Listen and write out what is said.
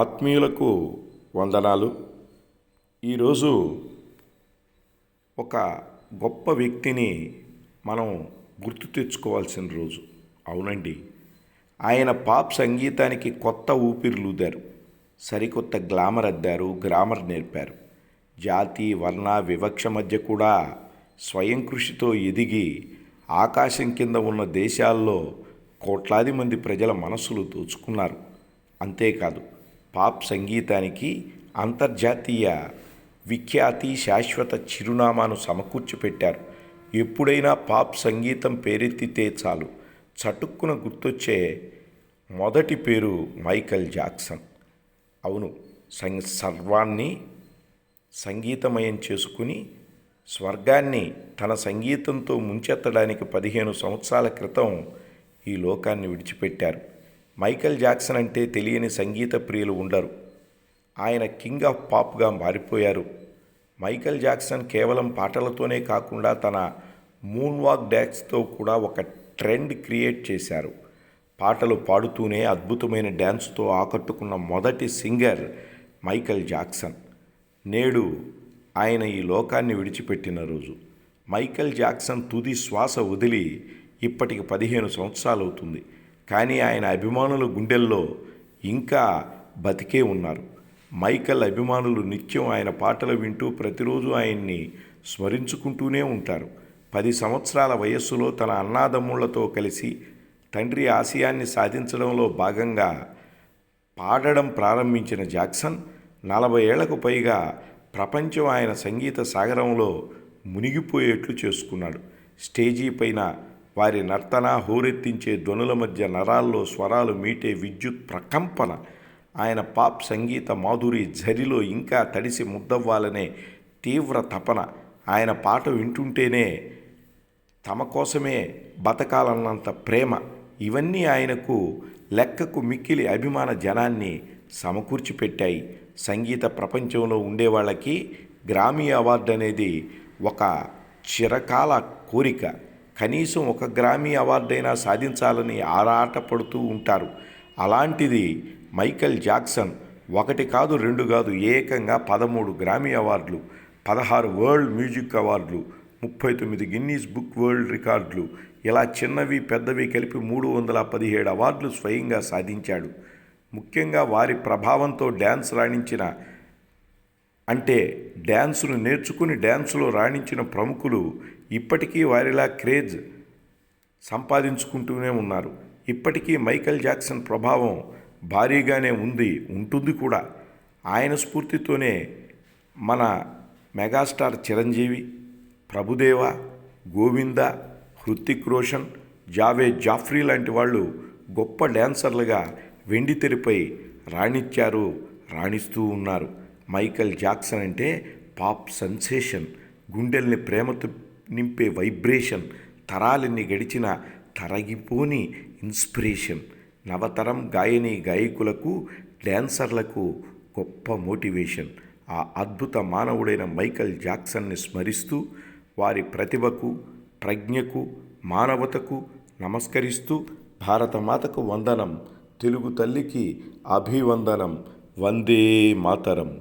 ఆత్మీయులకు వందనాలు. ఈరోజు ఒక గొప్ప వ్యక్తిని మనం గుర్తు తెచ్చుకోవాల్సిన రోజు. అవునండి. ఆయన పాప్ సంగీతానికి కొత్త ఊపిరిలూదారు సరికొత్త గ్లామర్ అద్దారు గ్రామర్ నేర్పారు. జాతి వర్ణ వివక్ష మధ్య కూడా స్వయం కృషితో ఎదిగి ఆకాశం కింద ఉన్న దేశాల్లో కోట్లాది మంది ప్రజల మనస్సులు దోచుకున్నారు. అంతేకాదు పాప్ సంగీతానికి అంతర్జాతీయ విఖ్యాతి శాశ్వత చిరునామాను సమకూర్చిపెట్టారు. ఎప్పుడైనా పాప్ సంగీతం పేరెత్తితే చాలు. చటుక్కున గుర్తొచ్చే మొదటి పేరు మైకల్ జాక్సన్. అవును సం సర్వాన్ని సంగీతమయం చేసుకుని స్వర్గాన్ని తన సంగీతంతో ముంచెత్తడానికి పదిహేను సంవత్సరాల క్రితం ఈ లోకాన్ని విడిచిపెట్టారు. మైకల్ జాక్సన్ అంటే తెలియని సంగీత ప్రియులు ఉండరు. ఆయన కింగ్ ఆఫ్ పాప్గా మారిపోయారు. మైకల్ జాక్సన్ కేవలం పాటలతోనే కాకుండా తన మూన్ వాక్ డ్యాక్స్తో కూడా ఒక ట్రెండ్ క్రియేట్ చేశారు. పాటలు పాడుతూనే అద్భుతమైన డ్యాన్స్తో ఆకట్టుకున్న మొదటి సింగర్ మైకల్ జాక్సన్. నేడు ఆయన ఈ లోకాన్ని విడిచిపెట్టిన రోజు. మైకల్ జాక్సన్ తుది శ్వాస వదిలి ఇప్పటికి పదిహేను సంవత్సరాలు అవుతుంది కానీ ఆయన అభిమానుల గుండెల్లో ఇంకా బతికే ఉన్నారు. మైకల్ అభిమానులు నిత్యం ఆయన పాటలు వింటూ ప్రతిరోజు ఆయన్ని స్మరించుకుంటూనే ఉంటారు. పది సంవత్సరాల వయస్సులో తన అన్నాదమ్ముళ్ళతో కలిసి తండ్రి ఆశయాన్ని సాధించడంలో భాగంగా పాడడం ప్రారంభించిన జాక్సన్ నలభై ఏళ్ళకు పైగా ప్రపంచం ఆయన సంగీత సాగరంలో మునిగిపోయేట్లు చేసుకున్నాడు. స్టేజీ పైన వారి నర్తన హోరెత్తించే ధ్వనుల మధ్య నరాల్లో స్వరాలు మీటే విద్యుత్ ప్రకంపన. ఆయన పాప్ సంగీత మాధురి జరిలో ఇంకా తడిసి ముద్దవ్వాలనే తీవ్ర తపన. ఆయన పాట వింటుంటేనే తమ కోసమే బతకాలన్నంత ప్రేమ. ఇవన్నీ ఆయనకు లెక్కకు మిక్కిలి అభిమాన జనాన్ని సమకూర్చిపెట్టాయి. సంగీత ప్రపంచంలో ఉండేవాళ్ళకి గ్రామీ అవార్డు అనేది ఒక చిరకాల కోరిక. కనీసం ఒక గ్రామీ అవార్డైనా సాధించాలని ఆరాటపడుతూ ఉంటారు. అలాంటిది మైకల్ జాక్సన్ ఒకటి కాదు రెండు కాదు ఏకంగా పదమూడు గ్రామీ అవార్డులు పదహారు వరల్డ్ మ్యూజిక్ అవార్డులు ముప్పై తొమ్మిది గిన్నీస్ బుక్ వరల్డ్ రికార్డులు ఇలా చిన్నవి పెద్దవి కలిపి మూడు వందల పదిహేడు అవార్డులు స్వయంగా సాధించాడు. ముఖ్యంగా వారి ప్రభావంతో డ్యాన్స్ రాణించిన అంటే డ్యాన్సును నేర్చుకుని డ్యాన్సులో రాణించిన ప్రముఖులు ఇప్పటికీ వారిలా క్రేజ్ సంపాదించుకుంటూనే ఉన్నారు. ఇప్పటికీ మైకల్ జాక్సన్ ప్రభావం భారీగానే ఉంది ఉంటుంది కూడా. ఆయన స్ఫూర్తితోనే మన మెగాస్టార్ చిరంజీవి ప్రభుదేవ గోవింద హృతిక్ రోషన్ జావేద్ జాఫ్రీ లాంటి వాళ్ళు గొప్ప డ్యాన్సర్లుగా వెండి తెరపై రాణించారు రాణిస్తూ ఉన్నారు. మైకల్ జాక్సన్ అంటే పాప్ సెన్సేషన్ గుండెల్ని ప్రేమతో నింపే వైబ్రేషన్ తరాలన్నీ గడిచిన తరగిపోని ఇన్స్పిరేషన్. నవతరం గాయని గాయకులకు డ్యాన్సర్లకు గొప్ప మోటివేషన్. ఆ అద్భుత మానవుడైన మైకల్ జాక్సన్ని స్మరిస్తూ వారి ప్రతిభకు ప్రజ్ఞకు మానవతకు నమస్కరిస్తూ భారతమాతకు వందనం తెలుగు తల్లికి అభివందనం వందే మాతరం.